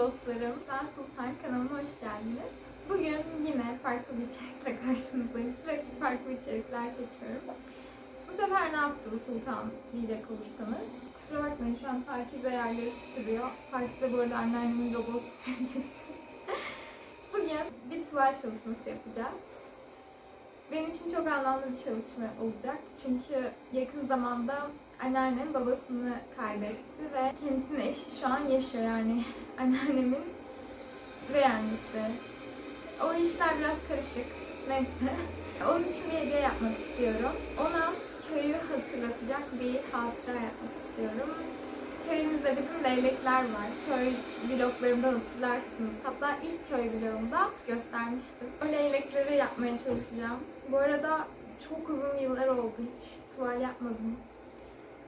dostlarım. Ben Sultan kanalıma hoş geldiniz. Bugün yine farklı bir içerikle karşınızdayım. Sürekli farklı içerikler çekiyorum. Bu sefer ne yaptı bu Sultan diyecek olursanız. Kusura bakmayın şu an Pakize yerleri süpürüyor. Pakize bu arada anneannemin robot süpürgesi. Bugün bir tuval çalışması yapacağız. Benim için çok anlamlı bir çalışma olacak. Çünkü yakın zamanda anneannem babasını kaybetti ve kendisinin eşi şu an yaşıyor yani anneannemin ve annesi. O işler biraz karışık. Neyse. Onun için bir hediye yapmak istiyorum. Ona köyü hatırlatacak bir hatıra yapmak istiyorum. Köyümüzde bizim leylekler var. Köy vloglarımda hatırlarsınız. Hatta ilk köy vlogumda göstermiştim. O leylekleri yapmaya çalışacağım. Bu arada çok uzun yıllar oldu. Hiç tuval yapmadım.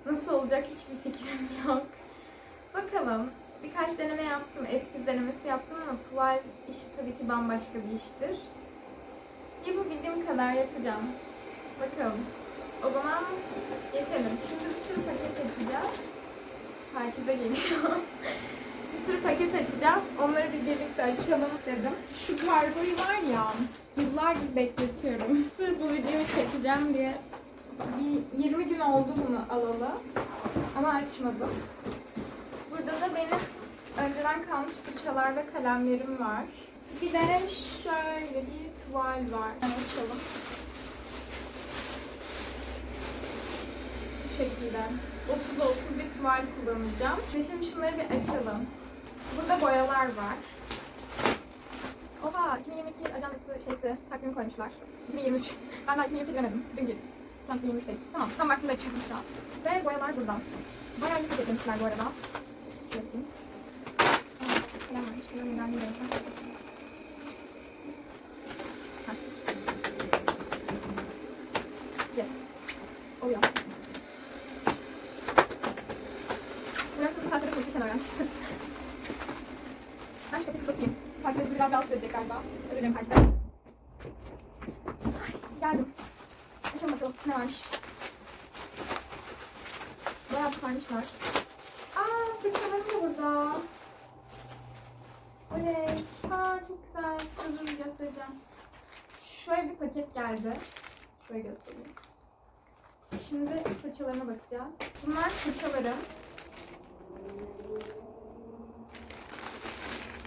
Nasıl olacak hiçbir fikrim yok. Bakalım. Birkaç deneme yaptım. Eskiz denemesi yaptım ama tuval işi tabii ki bambaşka bir iştir. Yapabildiğim kadar yapacağım. Bakalım. O zaman geçelim. Şimdi bir sürü paket açacağız. Herkese geliyor. bir sürü paket açacağız. Onları bir birlikte açalım dedim. Şu kargoyu var ya, yıllardır bekletiyorum. Sırf bu videoyu çekeceğim diye bir 20 gün oldu bunu alalı. Ama açmadım. Burada da benim önceden kalmış fırçalar ve kalemlerim var. Bir de şöyle bir tuval var. Açalım. Bu şekilde. 30 30 bir tuval kullanacağım. Ve şimdi şunları bir açalım. Burada boyalar var. Oha 2022 ajandası şeysi takvimi koymuşlar. 2023. Ben daha 2022 giremedim. Dün girdik. Şu an 2023'teyiz. Tamam. Tam vaktinde şu an. Ve boyalar buradan. Bayağı iyi paketlemişler bu arada. Şöyle atayım. Aa, Kalem varmış. Kalem önemli değil. Heh. Yes. Oluyor. Bıraktım tahtada koşu kenara. ben şu kapıyı kapatayım. Herkes biraz rahatsız edecek galiba. Özür dilerim herkese. Ay, geldim. Açalım bakalım ne varmış. Bayağı sarmışlar. Aa fırçalarım da burada. Oley. Ha çok güzel. Dur göstereceğim. Şöyle bir paket geldi. Şöyle göstereyim. Şimdi fırçalarına bakacağız. Bunlar fırçalarım.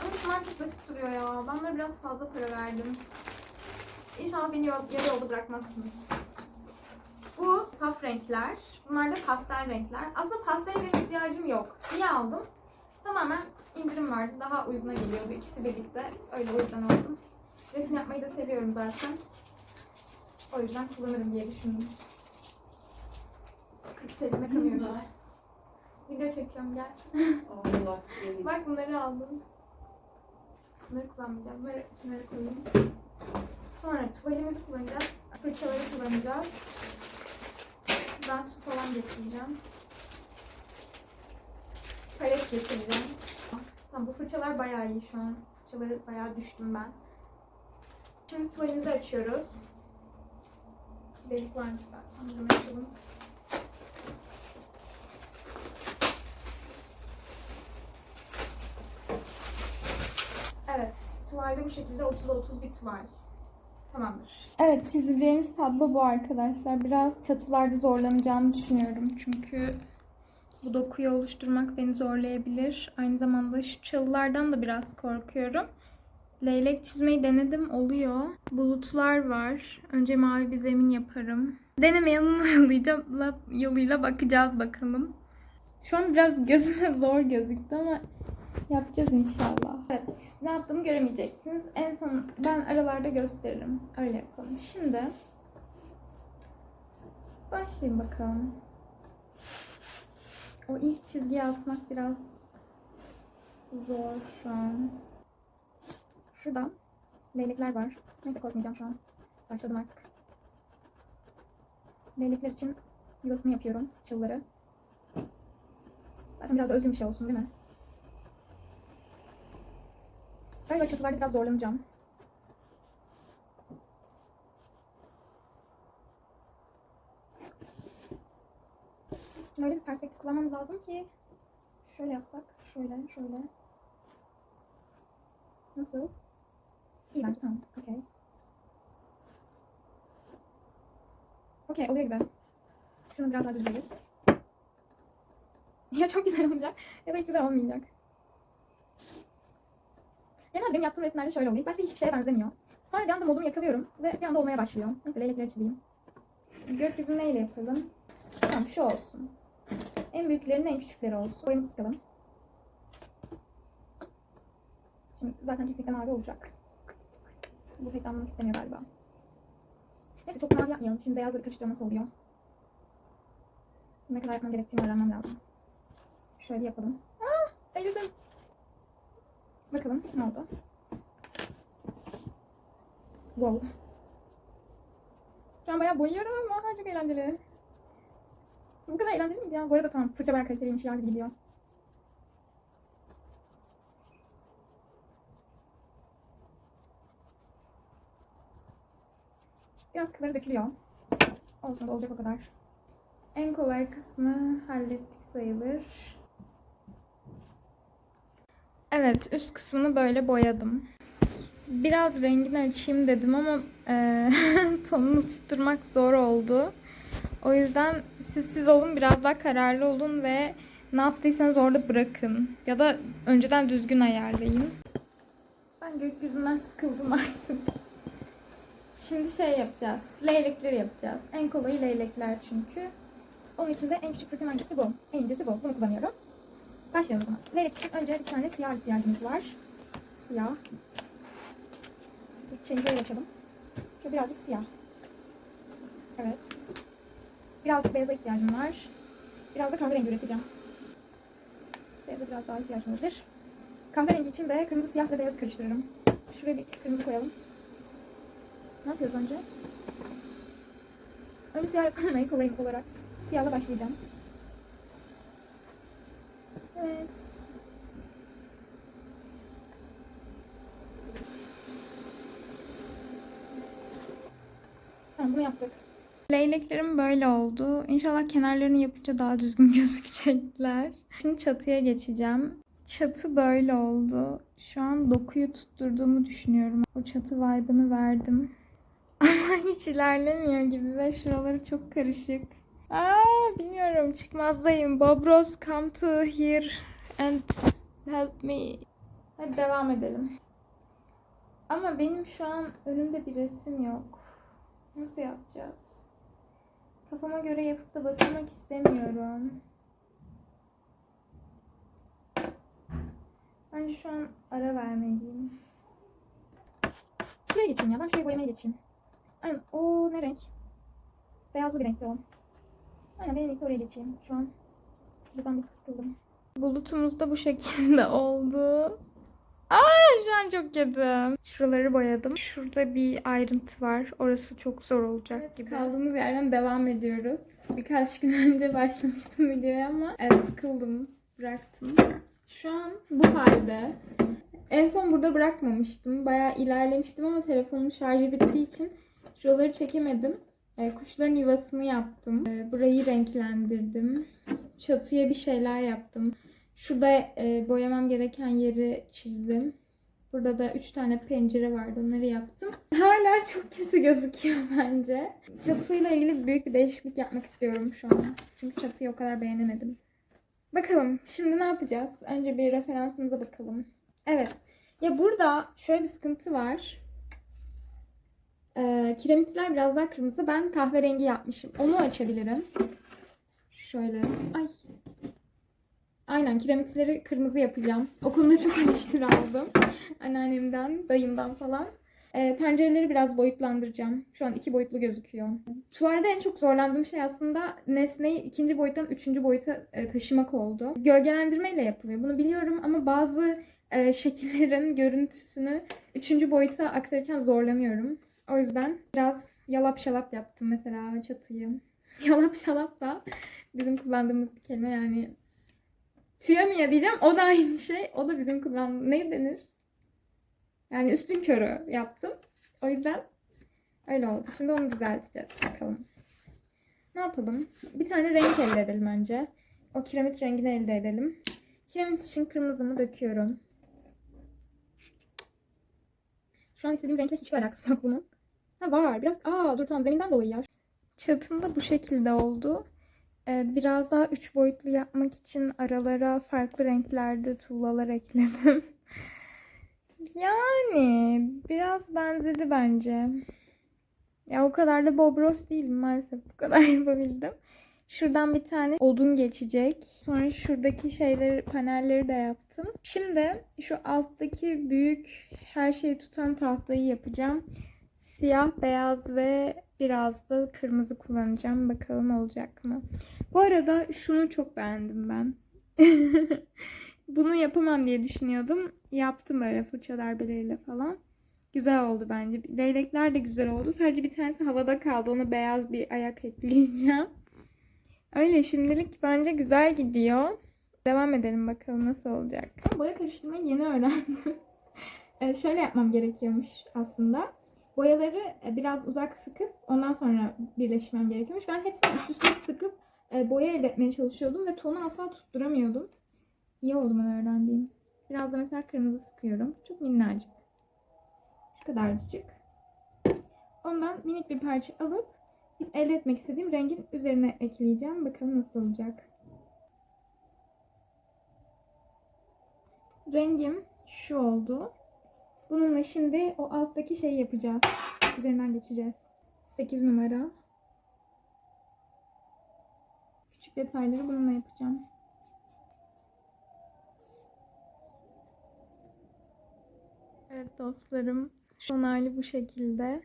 Ama bunlar çok basit duruyor ya. Ben bunlara biraz fazla para verdim. İnşallah beni yarı yolda bırakmazsınız. Bu saf renkler. Bunlar da pastel renkler. Aslında pastel benim ihtiyacım yok. Niye aldım? Tamamen indirim vardı. Daha uyguna geliyordu ikisi birlikte. Öyle o yüzden aldım. Resim yapmayı da seviyorum zaten. O yüzden kullanırım diye düşündüm. Elime kanıyoruz. Video çekiyorum gel. Allah seni. Bak bunları aldım. Bunları kullanmayacağım. Bunları kenara koyayım. Sonra tuvalimizi kullanacağız. Fırçaları kullanacağız. Ben su falan getireceğim. Palet getireceğim. Fırçalar bayağı iyi şu an. Fırçaları bayağı düştüm ben. Şimdi tuvalimizi açıyoruz. Delik varmış zaten. Bunu açalım. Evet. Tuvalde bu şekilde 30'a 30 bir tuval. Tamamdır. Evet çizeceğimiz tablo bu arkadaşlar. Biraz çatılarda zorlanacağımı düşünüyorum. Çünkü bu dokuyu oluşturmak beni zorlayabilir. Aynı zamanda şu çalılardan da biraz korkuyorum. Leylek çizmeyi denedim oluyor. Bulutlar var. Önce mavi bir zemin yaparım. Deneme yanılma yoluyla, yoluyla bakacağız bakalım. Şu an biraz gözüme zor gözüktü ama yapacağız inşallah. Evet, ne yaptığımı göremeyeceksiniz. En son ben aralarda gösteririm. Öyle yapalım. Şimdi başlayayım bakalım. O ilk çizgiyi atmak biraz zor şu an. Şurada leylekler var. Neyse korkmayacağım şu an. Başladım artık. Leylekler için yuvasını yapıyorum. Çılları. Zaten biraz da özgün bir şey olsun değil mi? Galiba çatılarda biraz zorlanacağım. Şimdi öyle bir perspektif kullanmamız lazım ki şöyle yapsak, şöyle, şöyle. Nasıl? İyi bence tamam. Okey. Okey oluyor gibi. Şunu biraz daha düzleriz. Ya çok güzel olacak ya da hiç güzel olmayacak. Genelde benim yaptığım resimlerde şöyle oluyor. İlk başta hiçbir şeye benzemiyor. Sonra bir anda modumu yakalıyorum ve bir anda olmaya başlıyor. Neyse leylekleri çizeyim. Gökyüzünü neyle yapalım? Tamam şu olsun. En büyüklerinin en küçükleri olsun. Boyamızı sıkalım. Şimdi zaten kesinlikle mavi olacak. Bu pek anlamak istemiyor galiba. Neyse çok mavi yapmayalım. Şimdi beyazları karıştırma nasıl oluyor? Ne kadar yapmam gerektiğini öğrenmem lazım. Şöyle yapalım. Ah! Eğildim. Bakalım ne oldu? Wow. Şu an bayağı boyuyorum ama çok eğlenceli. Bu kadar eğlenceli miydi ya? Bu arada tamam fırça bayağı kaliteliymiş ya gibi gidiyor. Biraz kılları dökülüyor. Olsun da olacak o kadar. En kolay kısmı hallettik sayılır. Evet, üst kısmını böyle boyadım. Biraz rengini açayım dedim ama eee, tonunu tutturmak zor oldu. O yüzden siz siz olun, biraz daha kararlı olun ve ne yaptıysanız orada bırakın. Ya da önceden düzgün ayarlayın. Ben gökyüzünden sıkıldım artık. Şimdi şey yapacağız. Leylekleri yapacağız. En kolayı leylekler çünkü. Onun için de en küçük fırçam hangisi bu? En incesi bu. Bunu kullanıyorum. Başlayalım o zaman. Leylek için önce bir tane siyah ihtiyacımız var. Siyah. Şeyimizi öyle açalım. Şöyle birazcık siyah. Evet. Birazcık beyaza ihtiyacım var. Biraz da kahverengi üreteceğim. Beyaza biraz daha ihtiyacım olabilir. Kahverengi için de kırmızı, siyah ve beyazı karıştırırım. Şuraya bir kırmızı koyalım. Ne yapıyoruz önce? Önce siyah en kolay olarak. Siyahla başlayacağım. Evet. Tamam bunu yaptık. Leyleklerim böyle oldu. İnşallah kenarlarını yapınca daha düzgün gözükecekler. Şimdi çatıya geçeceğim. Çatı böyle oldu. Şu an dokuyu tutturduğumu düşünüyorum. O çatı vibe'ını verdim. Ama hiç ilerlemiyor gibi ve şuraları çok karışık. Aa bilmiyorum çıkmazdayım. Bobros come to here and help me. Hadi devam edelim. Ama benim şu an önümde bir resim yok. Nasıl yapacağız? Kafama göre yapıp da batırmak istemiyorum. Bence şu an ara vermeliyim. Şuraya geçeyim ya. Ben şuraya boyamaya geçeyim. Aynen. O ne renk? Beyazlı bir renkti o. Aynen ben en iyisi oraya geçeyim. Şu an buradan bir sıkıldım. Bulutumuz da bu şekilde oldu. Aa şu an çok kötü. Şuraları boyadım. Şurada bir ayrıntı var. Orası çok zor olacak gibi. Kaldığımız yerden devam ediyoruz. Birkaç gün önce başlamıştım videoya ama e, sıkıldım. Bıraktım. Şu an bu halde. En son burada bırakmamıştım. Bayağı ilerlemiştim ama telefonun şarjı bittiği için şuraları çekemedim. E, kuşların yuvasını yaptım. E, burayı renklendirdim. Çatıya bir şeyler yaptım. Şurada e, boyamam gereken yeri çizdim. Burada da 3 tane pencere vardı. Onları yaptım. Hala çok kötü gözüküyor bence. Çatıyla ilgili büyük bir değişiklik yapmak istiyorum şu an. Çünkü çatıyı o kadar beğenemedim. Bakalım şimdi ne yapacağız? Önce bir referansımıza bakalım. Evet. Ya burada şöyle bir sıkıntı var. Ee, kiremitler biraz daha kırmızı. Ben kahverengi yapmışım. Onu açabilirim. Şöyle. Ay. Aynen kiremitleri kırmızı yapacağım. O konuda çok eleştiri aldım. Anneannemden, dayımdan falan. Ee, pencereleri biraz boyutlandıracağım. Şu an iki boyutlu gözüküyor. Tuvalde en çok zorlandığım şey aslında nesneyi ikinci boyuttan üçüncü boyuta e, taşımak oldu. Gölgelendirmeyle yapılıyor. Bunu biliyorum ama bazı e, şekillerin görüntüsünü üçüncü boyuta aktarırken zorlanıyorum. O yüzden biraz yalap şalap yaptım mesela çatıyı. Yalap şalap da bizim kullandığımız bir kelime yani. Tüyamiye diyeceğim. O da aynı şey. O da bizim kullandığımız. Ne denir? Yani üstün körü yaptım. O yüzden öyle oldu. Şimdi onu düzelteceğiz. Bakalım. Ne yapalım? Bir tane renk elde edelim önce. O kiremit rengini elde edelim. Kiremit için kırmızımı döküyorum. Şu an istediğim renkle hiçbir alakası yok bunun. Ha var biraz. Aa dur tamam zeminden dolayı ya. Çatım da bu şekilde oldu. Ee, biraz daha üç boyutlu yapmak için aralara farklı renklerde tuğlalar ekledim. Yani biraz benzedi bence. Ya o kadar da bobros değil maalesef bu kadar yapabildim. Şuradan bir tane odun geçecek. Sonra şuradaki şeyleri, panelleri de yaptım. Şimdi şu alttaki büyük her şeyi tutan tahtayı yapacağım. Siyah, beyaz ve biraz da kırmızı kullanacağım. Bakalım olacak mı? Bu arada şunu çok beğendim ben. Bunu yapamam diye düşünüyordum. Yaptım böyle fırça darbeleriyle falan. Güzel oldu bence. Leylekler de güzel oldu. Sadece bir tanesi havada kaldı. Ona beyaz bir ayak ekleyeceğim. Öyle şimdilik bence güzel gidiyor. Devam edelim bakalım nasıl olacak. Boya karıştırmayı yeni öğrendim. Ee, şöyle yapmam gerekiyormuş aslında. Boyaları e, biraz uzak sıkıp ondan sonra birleşmem gerekiyormuş. Ben hepsini üst üste sıkıp e, boya elde etmeye çalışıyordum ve tonu asla tutturamıyordum. İyi oldu ben öğrendiğim. Biraz da mesela kırmızı sıkıyorum. Çok minnacık. Şu kadarcık. Ondan minik bir parça alıp elde etmek istediğim rengin üzerine ekleyeceğim. Bakalım nasıl olacak. Rengim şu oldu. Bununla şimdi o alttaki şeyi yapacağız. Üzerinden geçeceğiz. 8 numara. Küçük detayları bununla yapacağım. Evet dostlarım. Son hali bu şekilde.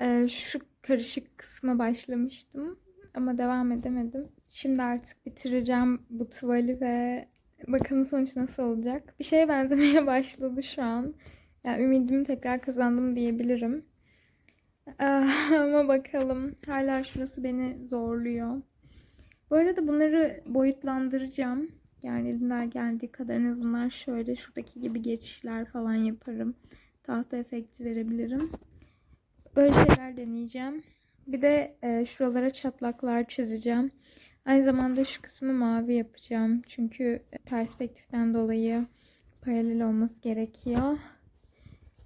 Ee, şu karışık kısma başlamıştım. Ama devam edemedim. Şimdi artık bitireceğim bu tuvali ve bakalım sonuç nasıl olacak. Bir şeye benzemeye başladı şu an. Yani ümidimi tekrar kazandım diyebilirim. Ah, Ama bakalım. Hala şurası beni zorluyor. Bu arada bunları boyutlandıracağım. Yani elimden geldiği kadar en azından şöyle şuradaki gibi geçişler falan yaparım. Tahta efekti verebilirim. Böyle şeyler deneyeceğim. Bir de e, şuralara çatlaklar çizeceğim. Aynı zamanda şu kısmı mavi yapacağım. Çünkü perspektiften dolayı paralel olması gerekiyor.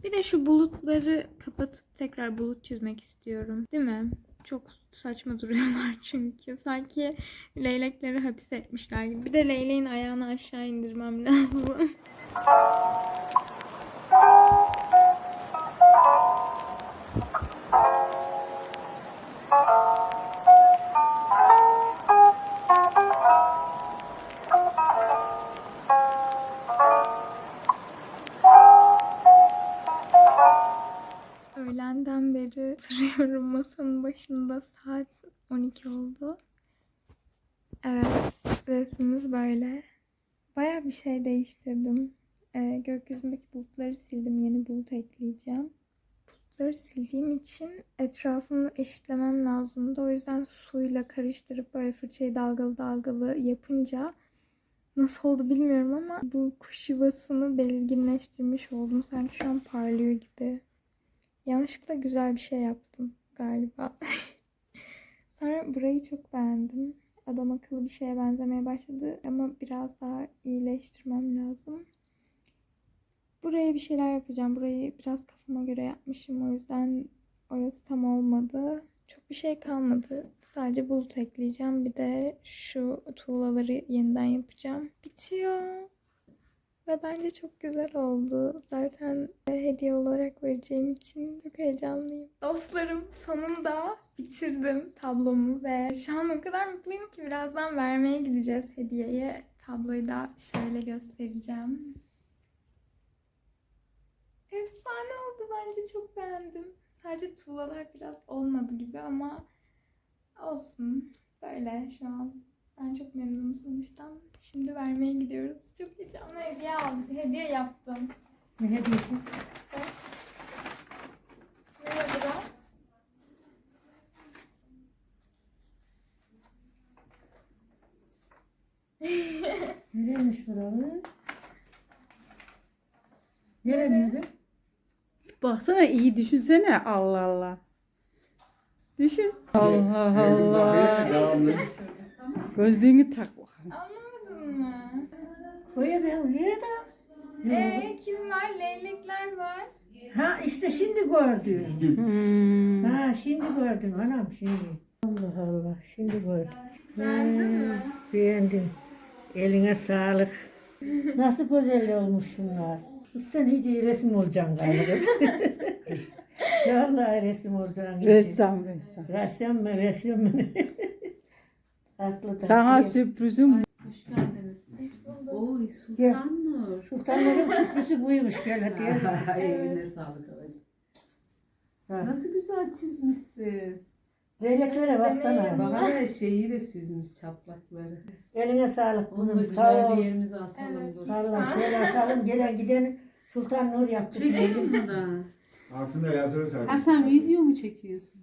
Bir de şu bulutları kapatıp tekrar bulut çizmek istiyorum. Değil mi? Çok saçma duruyorlar çünkü. Sanki leylekleri hapis etmişler gibi. Bir de leyleğin ayağını aşağı indirmem lazım. Oturuyorum masanın başında. Saat 12 oldu. Evet, resmimiz böyle. Baya bir şey değiştirdim. Ee, gökyüzündeki bulutları sildim. Yeni bulut ekleyeceğim. Bulutları sildiğim için etrafını eşitlemem lazımdı. O yüzden suyla karıştırıp böyle fırçayı dalgalı dalgalı yapınca nasıl oldu bilmiyorum ama bu kuş yuvasını belirginleştirmiş oldum. Sanki şu an parlıyor gibi. Yanlışlıkla güzel bir şey yaptım galiba. Sonra burayı çok beğendim. Adam akıllı bir şeye benzemeye başladı ama biraz daha iyileştirmem lazım. Buraya bir şeyler yapacağım. Burayı biraz kafama göre yapmışım. O yüzden orası tam olmadı. Çok bir şey kalmadı. Sadece bulut ekleyeceğim. Bir de şu tuğlaları yeniden yapacağım. Bitiyor. Ve bence çok güzel oldu. Zaten hediye olarak vereceğim için çok heyecanlıyım. Dostlarım sonunda bitirdim tablomu ve şu an o kadar mutluyum ki birazdan vermeye gideceğiz hediyeyi. Tabloyu da şöyle göstereceğim. Efsane oldu bence çok beğendim. Sadece tuğlalar biraz olmadı gibi ama olsun. Böyle şu an. Ben çok memnunum sonuçtan. Şimdi vermeye gidiyoruz. Çok heyecanlı hediye aldım. Hediye yaptım. Ne hediyesi? Ne yazıda? Nereymiş buralı? Nereydi? Baksana iyi düşünsene Allah Allah. Düşün. Allah Allah. Gözlüğünü tak bakalım. Anlamadın mı? Koya benziyor da. Ee, kim var? Leylekler var. Ha işte şimdi gördüm. Hmm. Ha şimdi gördüm anam şimdi. Allah Allah şimdi gördüm. Beğendin mi? Beğendim. Eline sağlık. Nasıl güzel olmuş şunlar. Sen hiç iyi resim olacaksın galiba. Vallahi resim olacaksın. Ressam ressam. Ressam mı resim mi? Tatlı da. Sana sürprizim Hoş geldiniz. Oy Sultan Nur. Sultanların sürprizi buymuş gel hadi. Ay, Eline sağlık ablacığım. Ha. Nasıl güzel çizmişsin. Leyleklere baksana. Bana da şeyi de çizmiş çatlakları. Eline sağlık Onu da kızım. güzel Sağ ol. bir yerimize asalım Evet. dur. Şöyle asalım gelen giden Sultan Nur yaptık. Çekiyor mu da? Altında yazılı zaten. Ha sen video mu çekiyorsun?